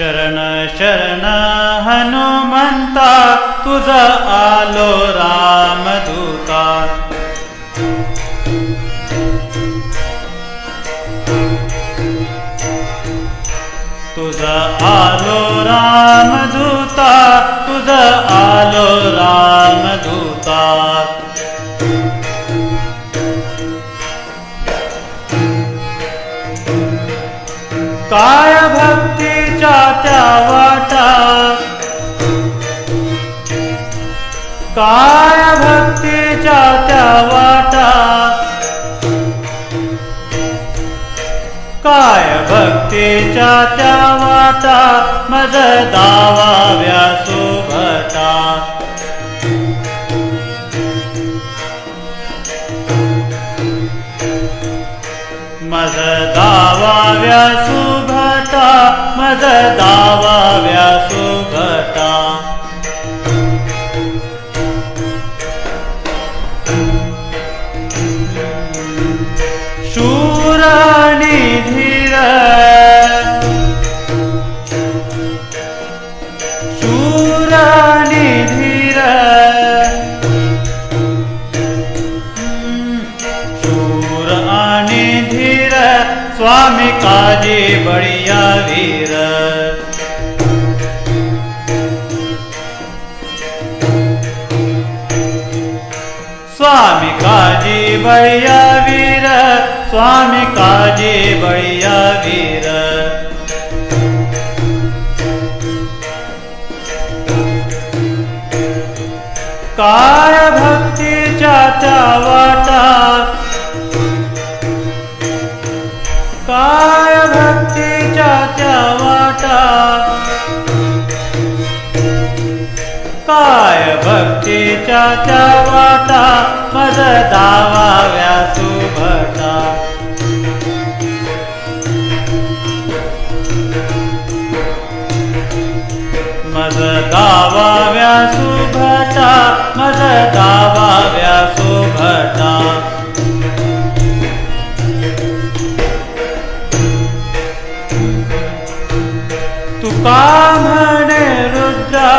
शरण शरण हनुमंता तुझ आलो रामदूता. तुझ आलो रामदूता तुझ आलो रामदूता. काय भक्त भक्तीच्या त्या वाटा मज दावाव्या सुभटा मज दावाव्या सुभटा मज स्वामी काजे बळिया वीर। स्वामी काजे बळिया वीर स्वामी काजे बळिया वीर। काय भक्तीच्या त्या वाटा भक्तीच्या त्या वाटा. काय भक्तीच्या त्या वाटा? मज दावाव्या सुभटा. मज दावाव्या सुभटा. मज दावा तुका म्हणे रुद्रा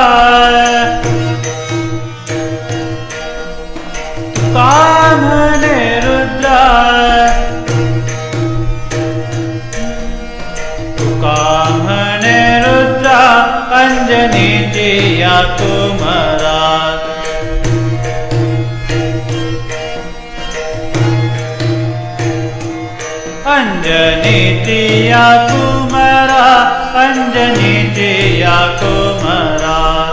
तुका म्हणे रुद्रा तुका म्हणे रुद्रा अंजनीची या कुमरा अंजनीची या कुमरा या कुमरा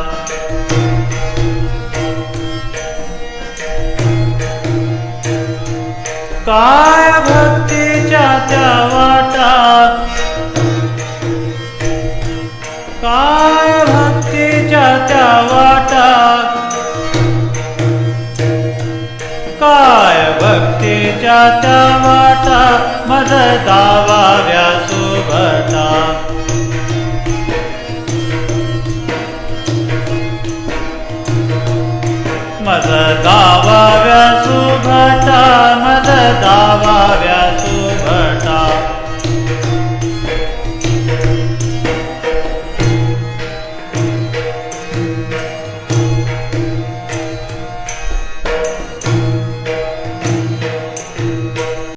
काय भक्तीच्या त्या वाटा काय भक्तीच्या त्या वाटा काय भक्तीच्या त्या वाटा मज दावा व्यासोबर गाव